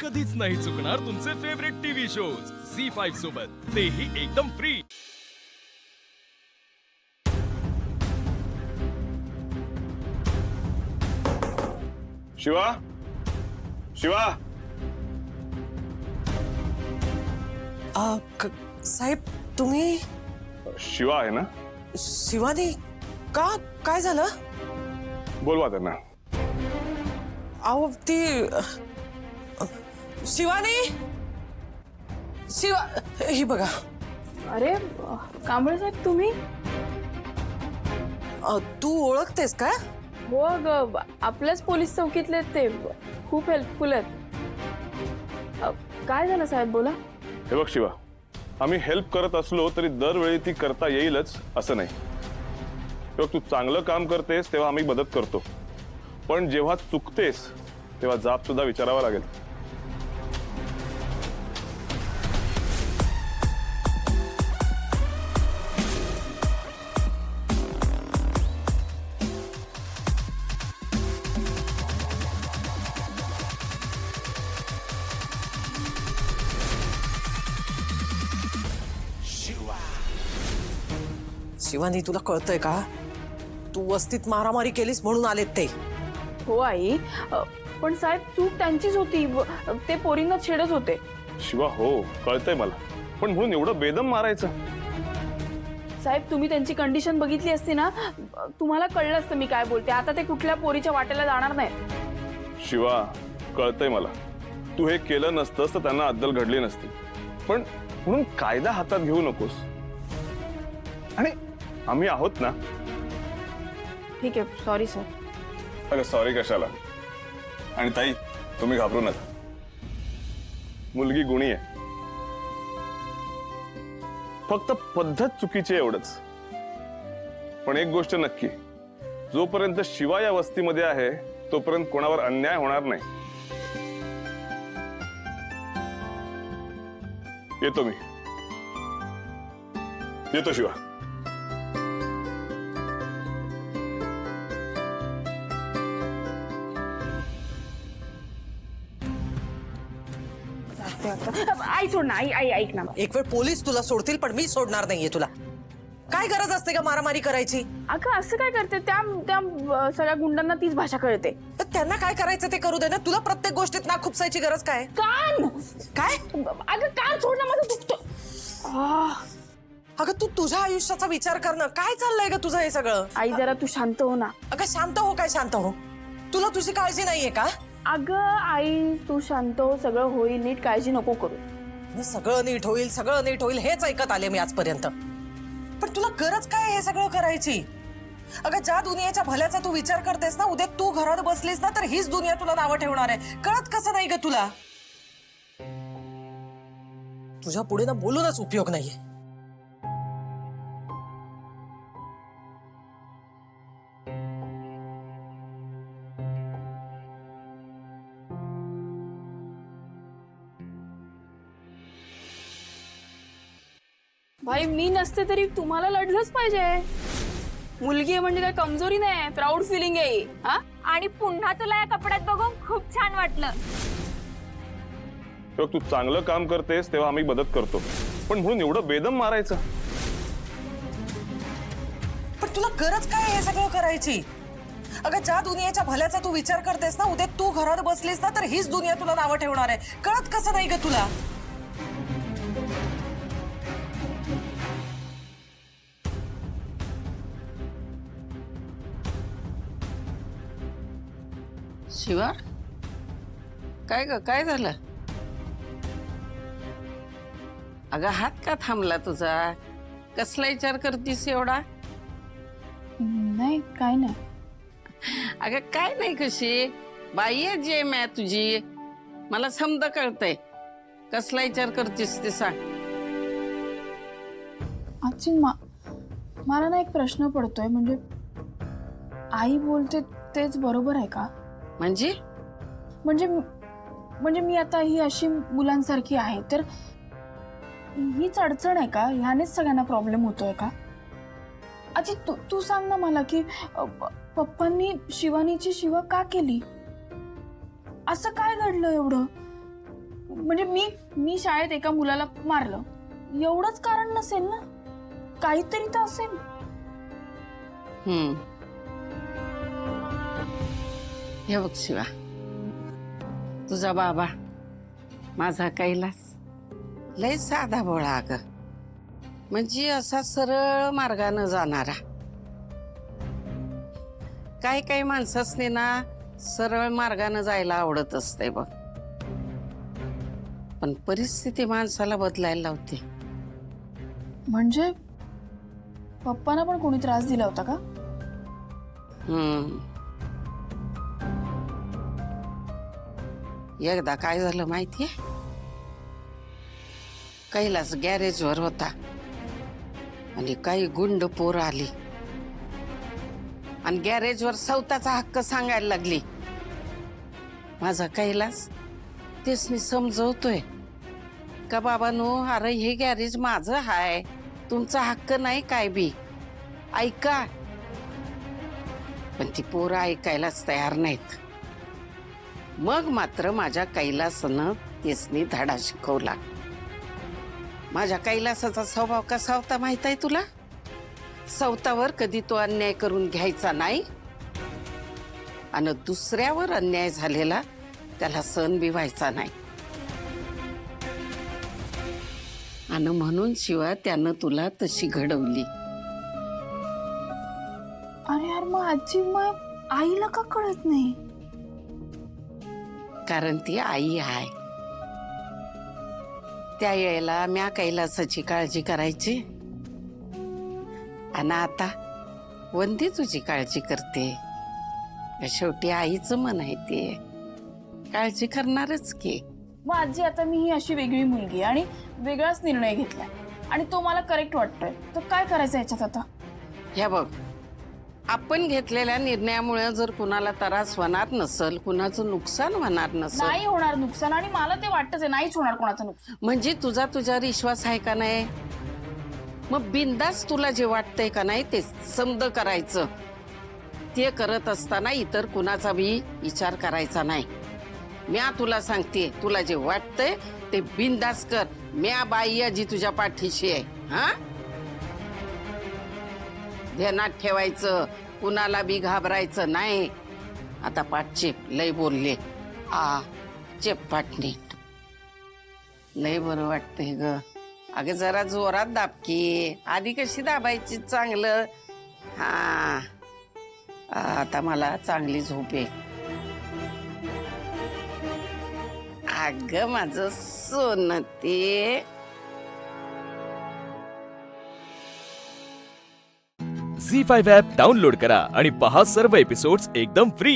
कधीच नाही चुकणार तुमचे favourite TV shows C five सोबत. तेही एकदम फ्री शिवा? शिवा? आ, क- साहेब तुम्ही? शिवा आहे ना? शिवानी का काय झालं? बोलवा त्यांना. अहो ती शिवानी? शिवा ही बघा. अरे कांबळे साहेब तुम्ही? अ, तू ओळखतेस का? हो अगं आपल्याच पोलीस चौकीतले ते. खूप हेल्पफुल आहेत. अ, काय झालं साहेब बोला. हे बघ शिवा आम्ही हेल्प करत असलो तरी दरवेळी ती करता येईलच असं नाही. हे बघ तू चांगलं काम करतेस तेव्हा आम्ही मदत करतो. पण जेव्हा चुकतेस तेव्हा जाब सुद्धा विचारावा लागेल. शिवानी तुला कळतंय का? तू वस्तीत मारामारी केलीस म्हणून आलेत ते. हो आई. अ, पण साहेब चूक त्यांचीच होती. व- ते पोरींना छेडत होते. शिवा हो कळतंय मला. पण म्हणून एवढं बेदम मारायचं? साहेब तुम्ही त्यांची कंडिशन बघितली असती ना? तुम्हाला कळलं असतं मी काय बोलते. आता ते कुठल्या पोरीच्या वाटेला जाणार नाही शिवा कळतंय मला. तू हे केलं नसतंस तर त्यांना अद्दल घडली नसती. पण म्हणून कायदा हातात घेऊ नकोस. आणि आम्ही आहोत ना? ठीक आहे सॉरी सर अगं सॉरी कशाला? आणि ताई तुम्ही घाबरू नका. मुलगी गुणी आहे. फक्त पद्धत चुकीची आहे एवढंच. पण एक गोष्ट नक्की. जोपर्यंत शिवा या वस्तीमध्ये आहे तोपर्यंत कोणावर अन्याय होणार नाही. येतो मी. येतो शिवा. आई सोड ना आई आई ऐक ना. एक वेळ पोलीस तुला सोडतील पण मी सोडणार नाहीये तुला. काय गरज असते का मारामारी करायची? अगं असं काय करते? त्या त्या अ, सगळ्या गुंडांना तीच भाषा कळते. तर त्यांना काय करायचं ते करू दे ना. तुला प्रत्येक गोष्टीत ना खुपसायची गरज काय? कान! काय? अगं कान सोड ना माझं दुखतो आह, अगं तू तुझ्या आयुष्याचा विचार कर ना. काय चाललंय ग तुझं हे सगळं? आई जरा तू शांत हो ना. अगं शांत हो काय शांत हो? तुला तुझी काळजी नाहीये का? अगं आई तू शांत हो सगळं होईल नीट काळजी नको करू. सगळं नीट होईल सगळं नीट होईल हेच ऐकत आले मी आजपर्यंत. पण तुला गरज काय आहे हे सगळं करायची? अगं ज्या दुनियेच्या भल्याचा तू विचार करतेस ना उद्या तू घरात बसलीस ना तर हीच दुनिया तुला नावं ठेवणार आहे. कळत कसं नाही ग तुला? तुझ्या पुढे ना बोलूनच उपयोग नाहीये. भाई मी नसते तरी तुम्हाला लढलंच पाहिजे. मुलगी आहे म्हणजे काय कमजोरी नाही प्राऊड फिलिंग आहे ही, हा? आणि पुन्हा तुला या कपड्यात बघून खूप छान वाटलं. तेव्हा तू चांगलं काम करतेस तेव्हा आम्ही मदत करतो. पण म्हणून एवढं बेदम मारायचं. पण तुला गरज काय आहे हे सगळं करायची? अगं ज्या दुनियाच्या भल्याचा तू विचार करतेस ना उद्या तू घरात बसलीस ना तर हीच दुनिया तुला नावं ठेवणार आहे. कळत कसं नाही ग तुला? शिवा? काय ग काय झालं? अगं हात का थांबला तुझा? कसला विचार करतीस एवढा? नाही काय नाही. अगं काय नाही कशी? बाई आहे जे मॅ तुझी. मला समज कळतंय. कसला विचार करतीस ते सांग. आजी मा मला ना एक प्रश्न पडतोय. म्हणजे आई बोलते तेच बरोबर आहे का? म्हणजे? म्हणजे म्हणजे मी आता ही अशी मुलांसारखी आहे तर हीच अडचण आहे का? ह्यानेच सगळ्यांना प्रॉब्लेम होतोय का? आजी तू तू सांग ना मला की अ, प- पप्पांनी शिवानीची शिवा का केली? असं काय घडलं एवढं? म्हणजे मी मी शाळेत एका मुलाला मारलं. एवढंच कारण नसेल ना? काहीतरी तर असेल. हम्म. हे बघ शिवा तुझा बाबा माझा कैलास. लय साधा भोळा अग. म्हणजे असा सरळ मार्गानं जाणारा. काही काही माणसासने ना सरळ मार्गानं जायला आवडत असते बघ. पण परिस्थिती माणसाला बदलायला लावते. म्हणजे पप्पांना पण कोणी त्रास दिला होता का? हम्म. एकदा काय झालं माहितीये? कैलास गॅरेजवर होता. आणि काही गुंड पोर आली. आणि गॅरेजवर सवताचा हक्क सांगायला लागली. माझा कैलास तेच मी समजवतोय. का बाबानो अरे हे गॅरेज माझं हाय. तुमचा हक्क नाही काय बी? ऐका. पण ती पोरं ऐकायलाच तयार नाहीत. मग मात्र माझ्या कैलासानं तिसनी धडा शिकवला. माझ्या कैलासाचा स्वभाव कसा होता माहीत आहे तुला? सवतावर कधी तो अन्याय करून घ्यायचा नाही? आणि दुसऱ्यावर अन्याय झालेला त्याला सण बिवायचा नाही. आणि म्हणून शिवाय त्यानं तुला तशी घडवली. अरे यार मग आजी मग आईला का कळत नाही? कारण ती आई आहे. त्या वेळेला म्या कैलासाची काळजी करायची. आणि आता वंदी तुझी काळजी करते. शेवटी आईचं मन आहे ते. काळजी करणारच की. मग आजी आता मी ही अशी वेगळी मुलगी आणि वेगळाच निर्णय घेतलाय. आणि तो मला करेक्ट वाटतोय. तर काय करायचं याच्यात आता? ह्या बघ आपण घेतलेल्या निर्णयामुळे जर कुणाला त्रास होणार नसल कुणाचं नुकसान होणार नसल? नाही होणार नुकसान आणि मला ते वाटतच आहे नाहीच होणार कोणाचं नुकसान. म्हणजे तुझा तुझ्यावर विश्वास आहे का नाही? मग बिंदास तुला जे वाटतंय का नाही ते समद करायचं. ते करत असताना इतर कुणाचा बी विचार करायचा नाही. म्या तुला सांगते तुला जे वाटतंय ते बिंदास कर. म्या बाई आजी तुझ्या पाठीशी आहे हा? ध्यानात ठेवायचं कुणाला बी घाबरायचं नाही. आता पाठ चेप लय बोलले. आ चेप पाठ नीट. लय बरं वाटतंय ग. अगं जरा जोरात दाबकी आधी कशी दाबायची चांगलं? हा. आता मला चांगली झोप आहे अग माझं सोन ते झी फाईव्ह ॲप डाउनलोड करा आणि पहा सर्व एपिसोड्स एकदम फ्री.